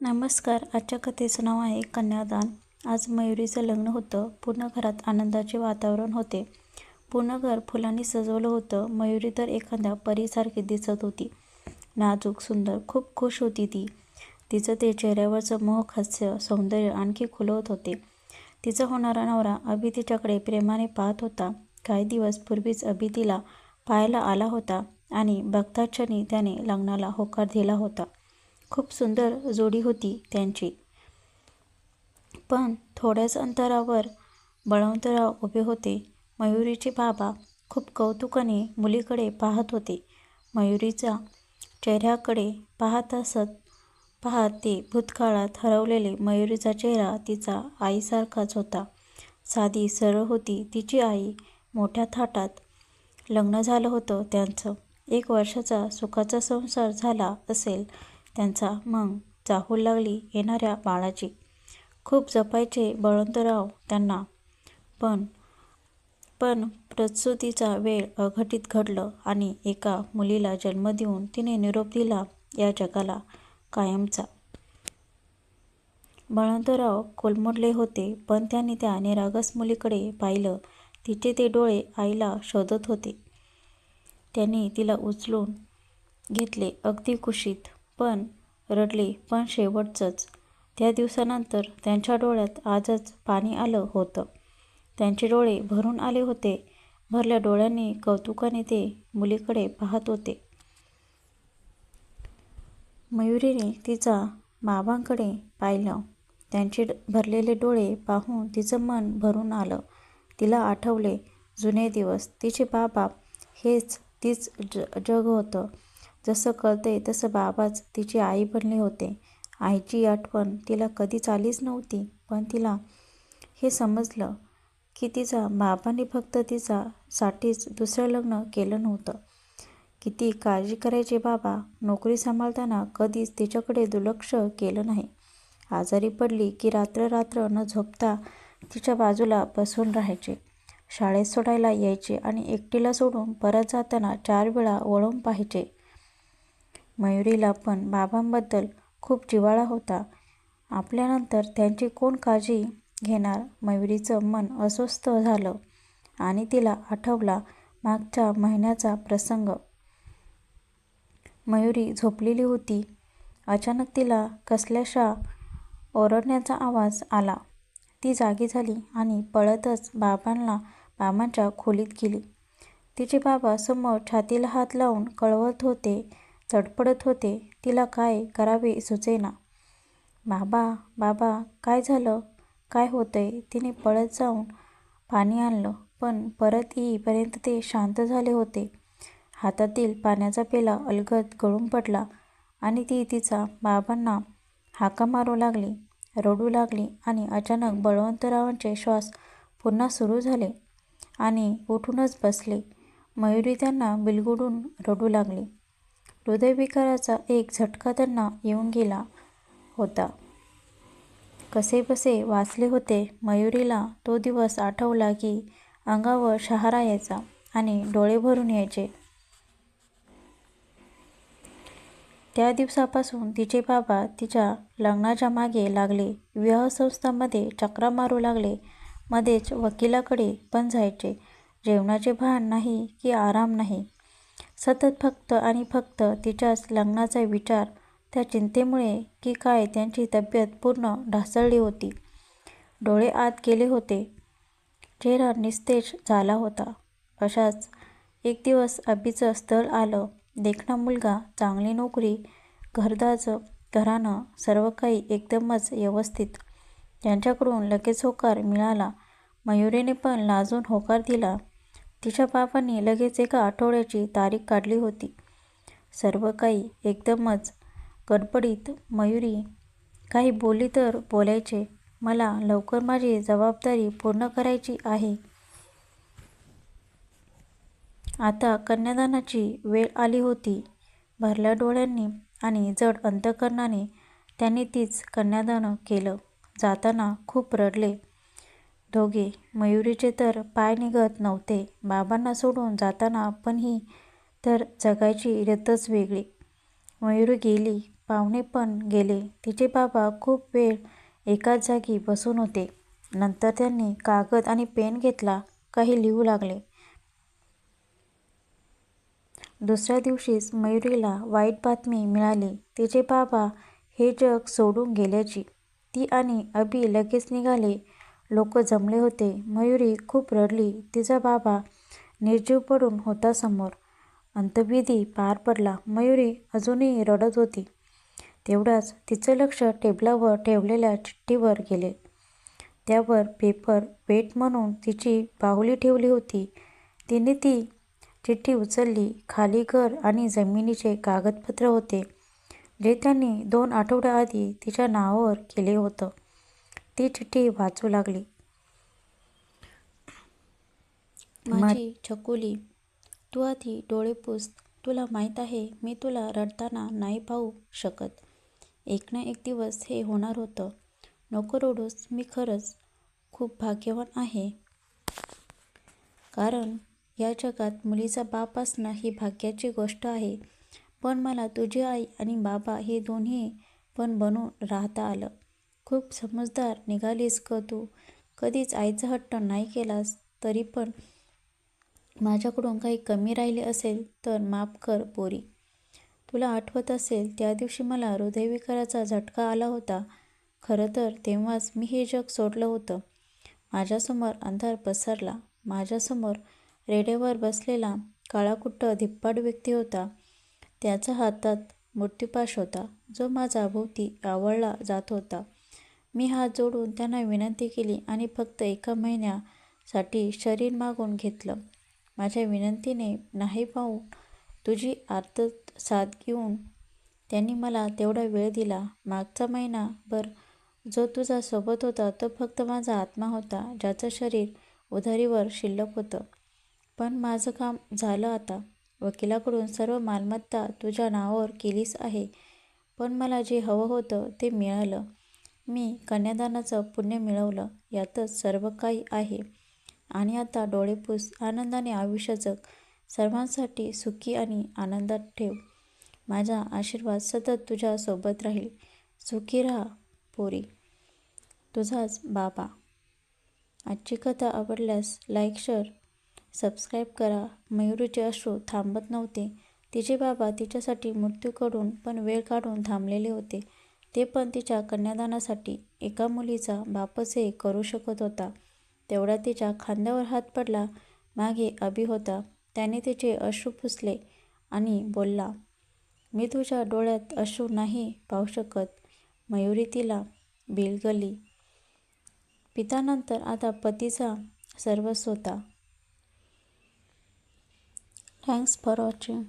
नमस्कार आजच्या कथेचं नाव आहे कन्यादान. आज मयुरीचं लग्न होतं. पूर्ण घरात आनंदाचे वातावरण होते. पूर्ण घर फुलांनी सजवलं होतं. मयुरी तर एखाद्या परीसारखी दिसत होती. नाजूक सुंदर खूप खुश होती ती. तिचं ते चेहऱ्यावरचं मोहक हास्य सौंदर्य आणखी खुलवत होते. तिचा होणारा नवरा अभि तिच्याकडे प्रेमाने पाहत होता. काही दिवस पूर्वीच अभि तिला पाहायला आला होता आणि बघताच त्याने लग्नाला होकार दिला होता. खूप सुंदर जोडी होती त्यांची. पण थोड्याच अंतरावर बळवंतराव उभे होते. मयुरीचे बाबा खूप कौतुकाने मुलीकडे पाहत होते. मयुरीचा चेहऱ्याकडे पाहत असत पाहत ते भूतकाळात हरवलेले मयुरीचा चेहरा तिचा आईसारखाच होता. साधी सरळ होती तिची आई. मोठ्या थाटात लग्न झालं होतं त्यांचं. एक वर्षाचा सुखाचा संसार झाला असेल. त्यांचा मग चाहू लागली येणाऱ्या बाळाची. खूप जपायचे बळवंतराव त्यांना. पण पण प्रसूतीचा वेळ अघटित घडलं आणि एका मुलीला जन्म देऊन तिने निरोप दिला या जगाला कायमचा. बळवंतराव कोलमडले होते पण त्यांनी त्या निरागस मुलीकडे पाहिलं. तिचे ते डोळे आईला शोधत होते. त्यांनी तिला उचलून घेतले अगदी कुशीत. पण रडले पण शेवटचंच. त्या दिवसानंतर त्यांच्या डोळ्यात आजच पाणी आलं होतं. त्यांचे डोळे भरून आले होते. भरल्या डोळ्यांनी कौतुकाने ते मुलीकडे पाहत होते. मयुरीने तिचा बाबांकडे पाहिलं. त्यांचे भरलेले डोळे पाहून तिचं मन भरून आलं. तिला आठवले जुने दिवस. तिचे बाबा हेच तीच ज जग होतं. जसं कळतंय तसं बाबाच तिची आई बनले होते. आईची आठवण तिला कधीच आलीच नव्हती पण तिला हे समजलं की तिचा बाबांनी फक्त तिचा साठीच दुसरं लग्न केलं नव्हतं. किती काळजी करायचे बाबा नोकरी सांभाळताना कधीच तिच्याकडे दुर्लक्ष केलं नाही. आजारी पडली की रात्र रात्र न झोपता तिच्या बाजूला बसून राहायचे. शाळेत सोडायला यायचे आणि एकटीला सोडून परत जाताना चार वेळा वळून पाहायचे. मयुरीला पण बाबांबद्दल खूप जिव्हाळा होता. आपल्यानंतर त्यांची कोण काळजी घेणार? मयुरीचं मन अस्वस्थ झालं आणि तिला आठवला मागच्या महिन्याचा प्रसंग. मयुरी झोपलेली होती. अचानक तिला कसल्याशा ओरडण्याचा आवाज आला. ती जागी झाली आणि पळतच बाबांना बाबांच्या खोलीत गेली. तिचे बाबा समोर छातीला हात लावून कळवत होते तडफडत होते. तिला काय करावे सुचेना. बाबा बाबा काय झालं? काय होतंय? तिने पळत जाऊन पाणी आणलं. पण परत येईपर्यंत ते शांत झाले होते. हातातील पाण्याचा पेला अलगद गळून पडला आणि ती तिचा बाबांना हाका मारू लागली रडू लागली आणि अचानक बळवंतरावांचे श्वास पुन्हा सुरू झाले आणि उठूनच बसले. मयुरी त्यांना बिलगुडून रडू लागली. हृदयविकाराचा एक झटका त्यांना येऊन गेला होता. कसेबसे वाचले होते मयुरीला तो दिवस आठवला की अंगावर शहारा यायचा आणि डोळे भरून यायचे. त्या दिवसापासून तिचे बाबा तिच्या लग्नाच्या मागे लागले विवाहसंस्थांमध्ये चक्रा मारू लागले मध्येच वकिलाकडे पण जायचे. जेवणाचे भान नाही की आराम नाही. सतत फक्त आणि फक्त तिच्याच लग्नाचा विचार त्या चिंतेमुळे की काय त्यांची तब्येत पूर्ण ढासळली होती. डोळे आत गेले होते. चेहरा निस्तेज झाला होता. अशाच एक दिवस अभिचं स्थळ आलं. देखणा मुलगा चांगली नोकरी घरदाज घरानं सर्व काही एकदमच व्यवस्थित. त्यांच्याकडून लगेच होकार मिळाला. मयुरीने पण लाजून होकार दिला. तिच्या बाबांनी लगेच एका आठवड्याची तारीख काढली होती. सर्व काही एकदमच गडबडीत. मयुरी काही बोली तर बोलायचे. मला लवकर माझी जबाबदारी पूर्ण करायची आहे. आता कन्यादानाची वेळ आली होती. भरल्या डोळ्यांनी आणि जड अंतकरणाने त्यांनी तीच कन्यादान केलं. जाताना खूप रडले. दोघे मयुरीचे तर पाय निघत नव्हते बाबांना सोडून जाताना पण ही तर जगायची रथच वेगळी मयुरी गेली पाहुणे पण गेले. तिचे बाबा खूप वेळ एकाच जागी बसून होते. नंतर त्यांनी कागद आणि पेन घेतला. काही लिहू लागले. दुसऱ्या दिवशीच मयुरीला वाईट बातमी मिळाली. तिचे बाबा हे जग सोडून गेल्याची. ती आणि अभि लगेच निघाले. लोक जमले होते. मयुरी खूप रडली. तिचा बाबा निर्जीव पडून होता समोर. अंतविधी पार पडला. मयुरी अजूनही रडत होती. तेवढाच तिचं लक्ष टेबलावर ठेवलेल्या चिठ्ठीवर गेले. त्यावर पेपर वेट म्हणून तिची बाहुली ठेवली होती. तिने ती चिठ्ठी उचलली. खाली घर आणि जमिनीचे कागदपत्र होते, जे त्यांनी दोन आठवड्याआधी तिच्या नावावर केले होतं. ती चिठ्ठी वाचू लागली. माझी छकुली, तू आधी डोळे पुस. तुला माहीत आहे, मी तुला रडताना नाही पाहू शकत. एक ना एक दिवस हे होणार होतं. नको रडूस. मी खरंच खूप भाग्यवान आहे. कारण या जगात मुलीचा बाप असणं ही भाग्याची गोष्ट आहे. पण मला तुझी आई आणि बाबा हे दोन्ही पण बनून राहता आलं. खूप समजदार निघालीस ग तू. कधीच आईचा हट्ट नाही केलास. तरी पण माझ्याकडून काही कमी राहिले असेल तर माफ कर पोरी. तुला आठवत असेल त्या दिवशी मला हृदयविकाराचा झटका आला होता. खरं तर तेव्हाच मी हे जग सोडलं होतं. माझ्यासमोर अंधार पसरला. माझ्यासमोर रेडेवर बसलेला काळाकुट्ट धिप्पाड व्यक्ती होता. त्याच्या हातात मृत्यूपाश होता, जो माझा भोवती आवळला जात होता. मी हात जोडून त्यांना विनंती केली आणि फक्त एका महिन्यासाठी शरीर मागून घेतलं. माझ्या विनंतीने नाही पाहून तुझी आर्त साथ घेऊन त्यांनी मला तेवढा वेळ दिला. मागचा महिनाभर जो तुझा सोबत होता तो फक्त माझा आत्मा होता, ज्याचं शरीर उधारीवर शिल्लक होतं. पण माझं काम झालं आता. वकिलाकडून सर्व मालमत्ता तुझ्या नावावर केलीच आहे. पण मला जे हवं होतं ते मिळालं. मी कन्यादानाचं पुण्य मिळवलं. यातच सर्व काही आहे. आणि आता डोळे पुस. आनंदाने आयुष्य जग. सर्वांसाठी सुखी आणि आनंदात ठेव. माझा आशीर्वाद सतत तुझ्या सोबत राहील. सुखी राहा पोरी. तुझाच बाबा. आजची कथा आवडल्यास लाईक, शेअर, सबस्क्राईब करा. मयुरीचे अश्रू थांबत नव्हते. तिचे बाबा तिच्यासाठी मृत्यूकडून पण वेळ काढून थांबलेले होते. ते पण तिच्या कन्यादानासाठी. एका मुलीचा बापच हे करू शकत होता. तेवढा तिच्या खांद्यावर हात पडला. मागे अभि होता. त्याने तिचे अश्रू पुसले आणि बोलला, मी तुझ्या डोळ्यात अश्रू नाही पाहू शकत. मयुरी तिला बिलगली. पितानंतर आता पतीचा सर्वस्व होता. Thanks for watching.